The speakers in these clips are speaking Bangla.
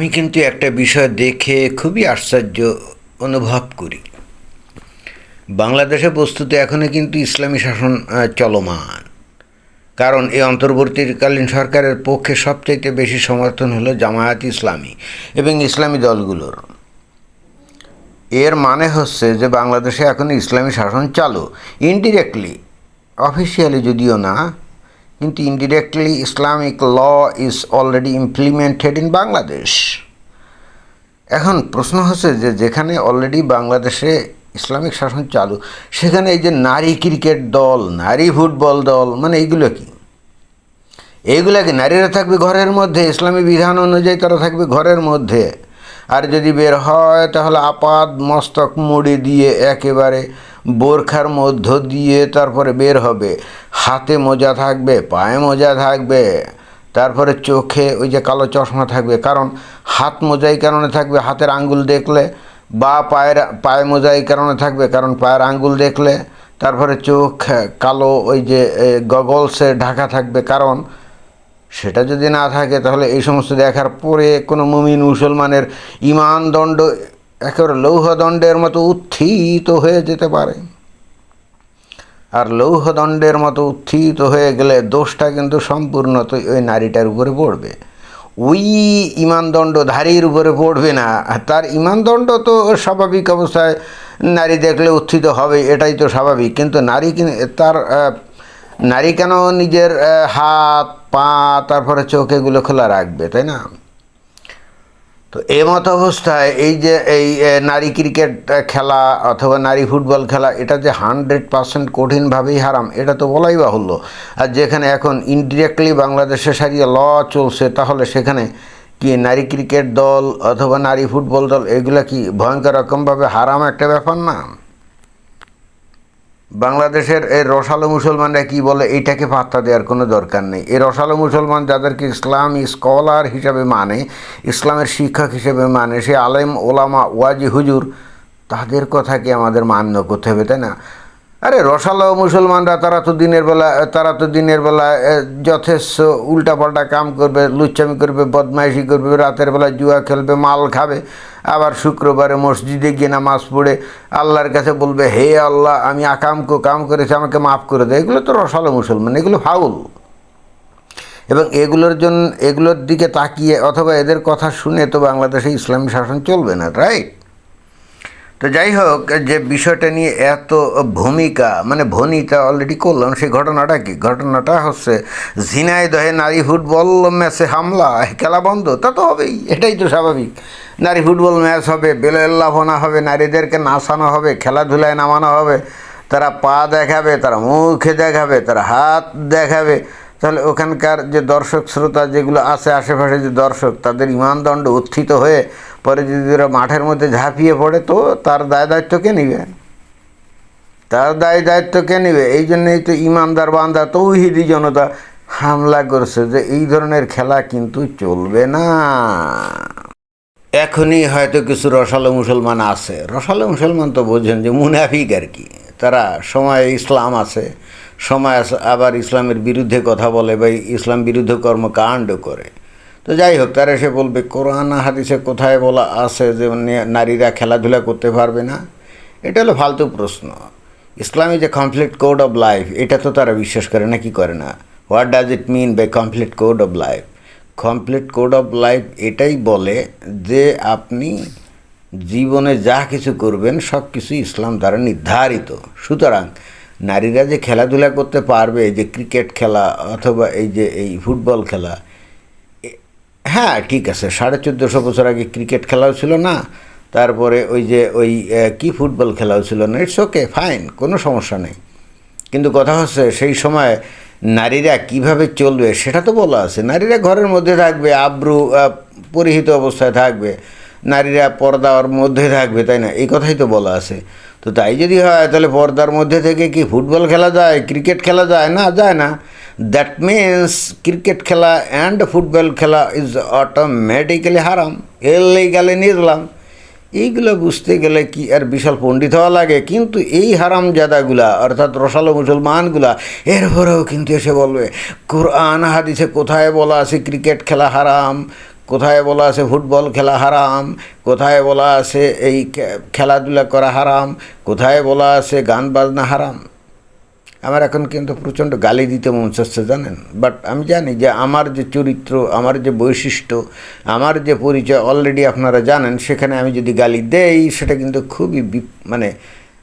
আমি কিন্তু একটা বিষয় দেখে খুবই আশ্চর্য অনুভব করি। বাংলাদেশে বস্তুতে এখনও কিন্তু ইসলামী শাসন চলমান। কারণ এই অন্তর্বর্তীকালীন সরকারের পক্ষে সবচাইতে বেশি সমর্থন হলো জামায়াত ইসলামী এবং ইসলামী দলগুলোর। এর মানে হচ্ছে যে বাংলাদেশে এখন ইসলামী শাসন চালু। ইনডিরেক্টলি অফিসিয়ালি যদিও না কিন্তু indirectly Islamic law is already implemented in Bangladesh এখন প্রশ্ন হচ্ছে যে যেখানে অলরেডি বাংলাদেশে ইসলামিক শাসন চালু, সেখানে এই যে নারী ক্রিকেট দল, নারী ফুটবল দল মানে এইগুলো কি? এইগুলো কি নারীরা থাকবে ঘরের মধ্যে? ইসলামী বিধান অনুযায়ী তারা থাকবে ঘরের মধ্যে? আর যদি বের হয়, তাহলে আপাদ মস্তক মুড়ি দিয়ে একেবারে বোরখার মধ্য দিয়ে তারপরে বের হবে। হাতে মোজা থাকবে, পায়ে মোজা থাকবে, তারপরে চোখে ওই যে কালো চশমা থাকবে। কারণ হাত মোজাই কারণে থাকবে, হাতের আঙ্গুল দেখলে বা পায়ের, পায়ে মোজাই কারণে থাকবে। কারণ পায়ের আঙ্গুল দেখলে তারপরে চোখ, কালো ওই যে গগলসে ঢাকা থাকবে। কারণ সেটা যদি না থাকে, তাহলে এই সমস্ত দেখার পরে কোনো মুমিন মুসলমানের ইমান দণ্ড একেবারে লৌহদণ্ডের মতো উত্থিত হয়ে যেতে পারে। আর লৌহদণ্ডের মতো উত্থিত হয়ে গেলে দোষটা কিন্তু সম্পূর্ণত ওই নারীটার উপরে পড়বে। ওই ইমানদণ্ডধারীর উপরে পড়বে না। তার ইমানদণ্ড তো স্বাভাবিক অবস্থায় নারী দেখলে উত্থিত হবে, এটাই তো স্বাভাবিক। কিন্তু নারী তার নারী কেন নিজের হাত পা তারপরে চোখ এগুলো খোলা রাখবে, তাই না? তো এমত অবস্থায় এই যে এই নারী ক্রিকেট খেলা অথবা নারী ফুটবল খেলা, এটা যে হান্ড্রেড পার্সেন্ট কঠিনভাবেই হারাম, এটা তো বলাই বাহুল্য। আর যেখানে এখন ইনডিরেক্টলি বাংলাদেশে সারিয়ে ল চলছে, তাহলে সেখানে কি নারী ক্রিকেট দল অথবা নারী ফুটবল দল, এগুলা কি ভয়ঙ্কর রকমভাবে হারাম একটা ব্যাপার না? বাংলাদেশের এই রসালো মুসলমানরা কি বলে, এইটাকে পাত্তা দেওয়ার কোনো দরকার নেই। এই রসালো মুসলমান যাদেরকে ইসলাম স্কলার হিসাবে মানে ইসলামের শিক্ষক হিসেবে মানে সে আলেম, ওলামা, ওয়াজি, হুজুর, তাদের কথাকে আমাদের মান্য করতে হবে, তাই না? আরে রসালো মুসলমানরা, তারা তো দিনের বেলা, তারা তো দিনের বেলা যথেষ্ট উল্টাপাল্টা কাম করবে, লুচ্চামি করবে, বদমাইশি করবে, রাতের বেলা জুয়া খেলবে, মাল খাবে, আবার শুক্রবারে মসজিদে গিয়ে নামাজ পড়ে আল্লাহর কাছে বলবে, হে আল্লাহ, আমি আকামকো কাম করেছি, আমাকে মাফ করে দেয় এগুলো তো রসালো মুসলমান, এগুলো ফাউল। এবং এগুলোর জন্য এগুলোর দিকে তাকিয়ে, অথবা এদের কথা শুনে তো বাংলাদেশে ইসলামী শাসন চলবে না, রাইট? তো যাই হোক, যে বিষয়টা নিয়ে এত ভূমিকা মানে ভনিতা অলরেডি করলাম, সেই ঘটনাটা কি? ঘটনাটা হচ্ছে ঝিনাইদহে নারী ফুটবল ম্যাচে হামলা, খেলা বন্ধ, তা তো হবেই, এটাই তো স্বাভাবিক। নারী ফুটবল ম্যাচ হবে বেলাল্লাভনা হবে, নারীদেরকে নাচানো হবে, খেলাধুলায় নামানো হবে, তারা পা দেখাবে, তারা মুখে দেখাবে, তারা হাত দেখাবে। তাহলে ওখানকার যে দর্শক শ্রোতা যেগুলো আছে, আশেপাশে যে দর্শক, তাদের ইমানদণ্ড উত্থিত হয়ে পরে যদি ওরা মাঠের মধ্যে ঝাঁপিয়ে পড়ে, তো তার দায় দায়িত্ব কে নিবে? তার দায় দায়িত্ব কে নিবে? এই জন্যই তো ইমানদার বান্দা, তৌহিদি জনতা হামলা করছে যে এই ধরনের খেলা কিন্তু চলবে না। এখনই হয়তো কিছু রসালো মুসলমান আছে। রসালো মুসলমান তো বোঝেন যে মুনাফিক আর কি। তারা সময় ইসলাম আছে, সময় আবার ইসলামের বিরুদ্ধে কথা বলে বা ইসলাম বিরুদ্ধে কর্মকাণ্ড করে। তো যাই হোক, তারা এসে বলবে, কোরআন হাদিসে কোথায় বলা আছে যে নারীরা খেলাধুলা করতে পারবে না? এটা হলো ফালতু প্রশ্ন। ইসলামী যে কমপ্লিট কোড অফ লাইফ এটা তো তারা বিশ্বাস করে না, কি করে না? What does it mean by complete code of life complete code of life এটাই বলে যে আপনি জীবনে যা কিছু করবেন, সব কিছু ইসলাম দ্বারা নির্ধারিত। সুতরাং নারীরা যে খেলাধুলা করতে পারবে যে ক্রিকেট খেলা অথবা এই যে এই ফুটবল খেলা হ্যাঁ ঠিক আছে। সাড়ে চোদ্দোশো বছর আগে ক্রিকেট খেলাও ছিল না। তারপরে ওই যে ওই কি ফুটবল খেলাও ছিল না। ইটস ওকে ফাইন কোনো সমস্যা নেই। কিন্তু কথা হচ্ছে, সেই সময় নারীরা কীভাবে চলবে সেটা তো বলা আছে। নারীরা ঘরের মধ্যে থাকবে, আব্রু পরিহিত অবস্থায় থাকবে। নারীরা পর্দার মধ্যে থাকবে, তাই না? এই কথাই তো বলা আছে। তো তাই যদি হয়, তাহলে পর্দার মধ্যে থেকে কি ফুটবল খেলা যায়, ক্রিকেট খেলা যায়? না যায় না। দ্যাট মিন্স ক্রিকেট খেলা অ্যান্ড ফুটবল খেলা ইজ অটোমেটিক্যালি হারাম এলেই গেলে নিলাম এইগুলো বুঝতে গেলে কি আর বিশাল পণ্ডিত হওয়া লাগে কিন্তু এই হারাম জাদাগুলা অর্থাৎ রসালো মুসলমানগুলা এরপরেও কিন্তু এসে বলবে কোরআন হাদিসে কোথায় বলা আছে ক্রিকেট খেলা হারাম কোথায় বলা আছে ফুটবল খেলা হারাম কোথায় বলা আছে এই খেলাধুলা করা হারাম কোথায় বলা আছে গান বাজনা হারাম আমার এখন কিন্তু প্রচণ্ড গালি দিতে মন চাচ্ছে, জানেন? বাট আমি জানি যে আমার যে চরিত্র, আমার যে বৈশিষ্ট্য, আমার যে পরিচয় অলরেডি আপনারা জানেন, সেখানে আমি যদি গালি দেই, সেটা কিন্তু খুবই মানে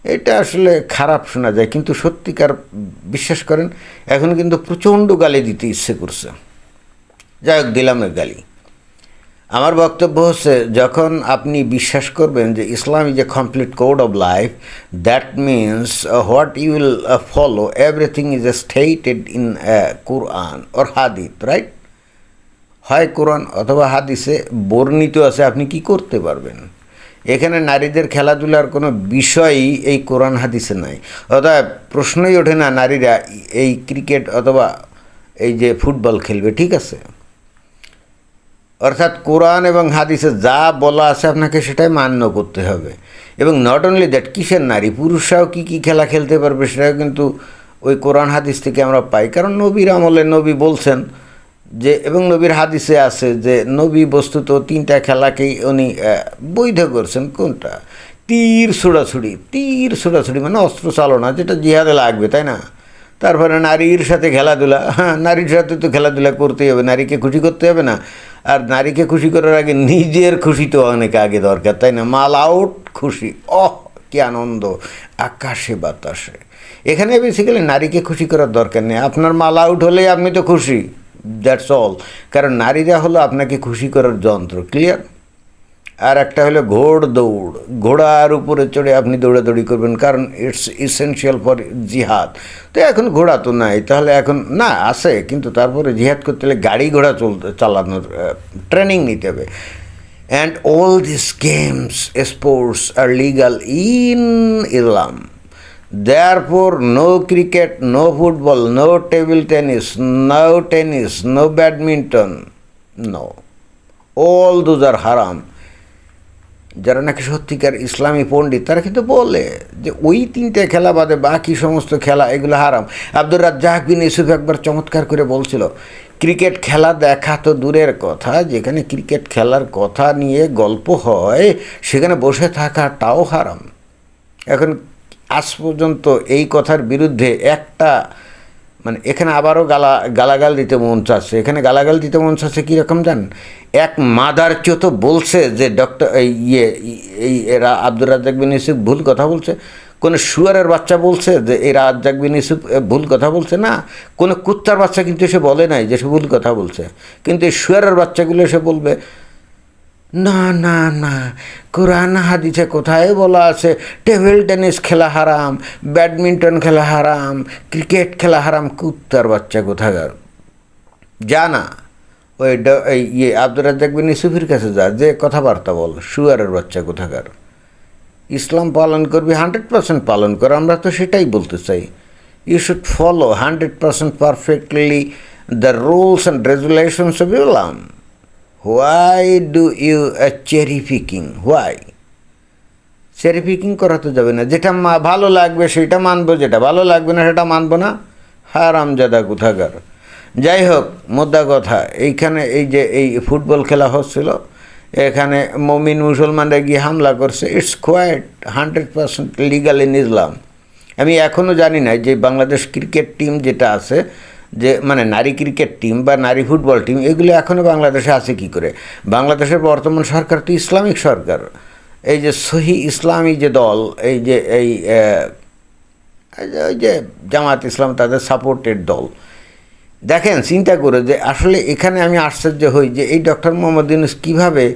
এটা আসলে খারাপ শোনা যায়। কিন্তু সত্যিকার বিশ্বাস করেন, এখন কিন্তু প্রচণ্ড গালি দিতে ইচ্ছে করছে। যাই হোক, দিলাম এর গালি। আমার বক্তব্য হচ্ছে, যখন আপনি বিশ্বাস করবেন যে Islam is a complete code of life that means what you will follow everything is a stated in Quran or Hadith right হয় কোরআন অথবা হাদিসে বর্ণিত আছে, আপনি কি করতে পারবেন? এখানে নারীদের খেলাধুলার কোনো বিষয়ই এই কোরআন হাদিসে নাই। অর্থাৎ প্রশ্নই ওঠে না নারীরা এই ক্রিকেট অথবা এই যে ফুটবল খেলবে, ঠিক আছে? অর্থাৎ কোরআন এবং হাদিসে যা বলা আছে আপনাকে সেটাই মান্য করতে হবে। এবং নট অনলি দ্যাট কিসের নারী? পুরুষরাও কী কী খেলা খেলতে পারবে সেটাও কিন্তু ওই কোরআন হাদিস থেকে আমরা পাই। কারণ নবীর আমলে নবী বলছেন যে, এবং নবীর হাদিসে আছে যে, নবী বস্তুত তিনটা খেলাকেই উনি বৈধ করছেন। কোনটা? তীর ছোড়াছুড়ি। তীর ছোড়াছুড়ি মানে অস্ত্র চালনা, যেটা জিহাদে লাগবে, তাই না? তারপরে নারীর সাথে খেলাধুলা। হ্যাঁ নারীর সাথে তো খেলাধুলা করতেই হবে, নারীকে খুশি করতে হবে না। আর নারীকে খুশি করার আগে নিজের খুশি তো অনেক আগে দরকার, তাই না? মাল আউট, খুশি। অহ কি আনন্দ। আকাশে বাতাসে। এখানে বেসিক্যালি নারীকে খুশি করার দরকার নেই। আপনার মাল আউট হলেই আপনি তো খুশি। দ্যাটস অল কারণ নারীরা হলো আপনাকে খুশি করার যন্ত্র। ক্লিয়ার আর একটা হলো ঘোড় দৌড় ঘোড়ার উপরে চড়ে আপনি দৌড়াদৌড়ি করবেন কারণ ইটস ইসেনশিয়াল ফর জিহাদ তো এখন ঘোড়া তো নাই তাহলে এখন না আছে কিন্তু তারপরে জিহাদ করতে হলে গাড়ি ঘোড়া চলতে চালানোর ট্রেনিং নিতে হবে and all this games sports are legal in Islam Therefore, no cricket, no football, no table tennis, no tennis, no badminton, no. All those are haram. যারা নাকি সত্যিকার ইসলামী পণ্ডিত, তারা কিন্তু বলে যে ওই তিনটে খেলা বাদে বাকি সমস্ত খেলা, এগুলো হারাম। আব্দুর রাজ্জাক বিন ইউসুফ একবার চমৎকার করে বলছিল, ক্রিকেট খেলা দেখা তো দূরের কথা, যেখানে ক্রিকেট খেলার কথা নিয়ে গল্প হয়, সেখানে বসে থাকাটাও হারাম। এখন আজ পর্যন্ত এই কথার বিরুদ্ধে একটা মানে এখানে আবারও গালা, গালাগাল দিতে মন চাচ্ছে। এখানে গালাগাল দিতে মন চাচ্ছে কীরকম জান এক মাদার কেউ তো বলছে যে ডক্টর ইয়ে এই এরা আব্দুর রাজ্জাক বিন ইউসুফ ভুল কথা বলছে। কোনো শুয়ারের বাচ্চা বলছে যে এই রাজ্জাক বিন ইউসুফ ভুল কথা বলছে। না, কোনো কুত্তার বাচ্চা কিন্তু সে বলে নাই যে সে ভুল কথা বলছে। কিন্তু এই শুয়ারের বাচ্চাগুলো সে বলবে না না না। কোরআন হাদিসে কোথায় বলা আছে? টেবিল টেনিস খেলা হারাম, ব্যাডমিন্টন খেলা হারাম, ক্রিকেট খেলা হারাম, কুত্তার বাচ্চা কোথাকার? যা না ওই ইয়ে আব্দুর রাজ্জাক বিন ইউসুফের কাছে যা, যে কথাবার্তা বল, শুয়ারের বাচ্চা কোথাকার? ইসলাম পালন করবি, হান্ড্রেড পার্সেন্ট পালন কর, আমরা তো সেটাই বলতে চাই। You should follow hundred percent perfectly the rules and regulations of Islam why do you cherry picking why cherry picking করা তো যাবে না। যেটা ভালো লাগবে সেটা মানবো, যেটা ভালো লাগবে না সেটা মানবো না। হারামজাদা কোথাকার যাই হোক, মোদ্দা কথা, এইখানে এই যে, এই ফুটবল খেলা হচ্ছিল, এখানে মমিন মুসলমানরা গিয়ে হামলা করছে। It's quite hundred percent legal in Islam আমি এখনও জানি না যে বাংলাদেশ ক্রিকেট টিম যেটা আছে যে মানে নারী ক্রিকেট টিম বা নারী ফুটবল টিম এগুলো এখনও বাংলাদেশে আছে কি করে? বাংলাদেশের বর্তমান সরকার তো ইসলামিক সরকার। এই যে সহি ইসলামী যে দল, এই যে, এই যে- জামাত ইসলাম তাদের সাপোর্টেড দল। দেখেন, চিন্তা করে যে আসলে এখানে আমি আশ্চর্য হই যে এই ডক্টর মোহাম্মদ ইউনুস কীভাবে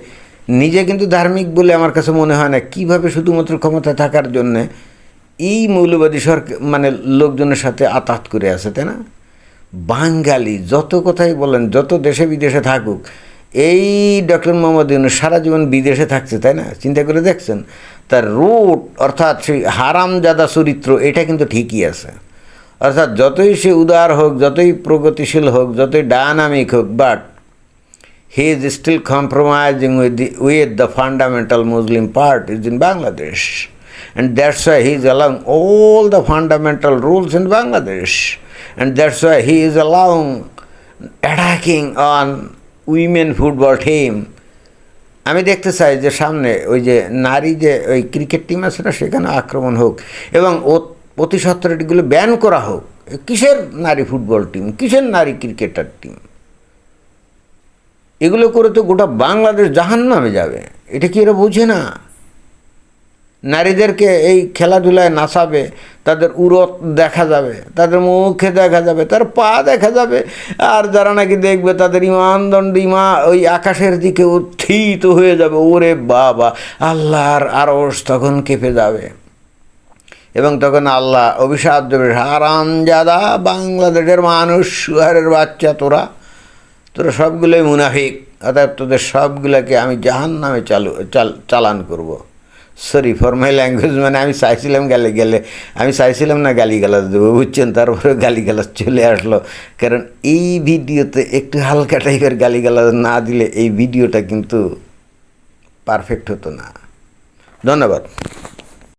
নিজে কিন্তু ধার্মিক বলে আমার কাছে মনে হয় না, কীভাবে শুধুমাত্র ক্ষমতা থাকার জন্যে এই মৌলবাদী সরকার মানে লোকজনের সাথে আতাত করে আছে, তাই না? বাঙালি যত কথাই বলেন যত দেশে বিদেশে থাকুক এই ডক্টর মোহাম্মদ ইউনুস সারা জীবন বিদেশে থাকছে তাই না? চিন্তা করে দেখছেন? তার রুট অর্থাৎ সেই হারামজাদা চরিত্র এটা কিন্তু ঠিকই আছে। অর্থাৎ যতই সে উদার হোক যতই প্রগতিশীল হোক যতই ডায়নামিক হোক but he is still compromising with the with the fundamental Muslim part is in Bangladesh and that's why he is allowing all the fundamental rules in Bangladesh, and that's why he is allowing attacking on women football team আমি দেখতে চাই যে সামনে ওই যে নারী যে ওই ক্রিকেট টিম আছে না, সেখানে আক্রমণ হোক এবং অতি সত্তর ব্যান করা হোক। কিসের নারী ফুটবল টিম কিসের নারী ক্রিকেটার টিম এগুলো করে তো গোটা বাংলাদেশ জাহান নামে যাবে। এটা কি এরা বোঝে না? নারীদেরকে এই খেলাধুলায় নাচাবে, তাদের উরত দেখা যাবে, তাদের মুখে দেখা যাবে, তার পা দেখা যাবে, আর যারা নাকি দেখবে তাদের ইমান দণ্ড ইমা, ওই আকাশের দিকে উত্থিত হয়ে যাবে। ওরে বাবা, আল্লাহর আরস তখন কেঁপে যাবে। এবং তখন আল্লাহ অভিশাপ দেবে হারামজাদা বাংলাদেশের মানুষ সুহারের বাচ্চা তোরা। তোরা সবগুলোই মুনাফিক অর্থাৎ তোদের সবগুলোকে আমি জাহান নামে চালু, চাল, চালান করব। সরি ফর মাই ল্যাঙ্গুয়েজ মানে আমি চাইছিলাম গালি গেলে। আমি চাইছিলাম না গালি গালাজ দেবো, বুঝছেন? তারপরে গালি গালাজ চলে আসলো। কারণ এই ভিডিওতে একটু হালকা টাইপের গালি গালাজ না দিলে এই ভিডিওটা কিন্তু পারফেক্ট হতো না। ধন্যবাদ।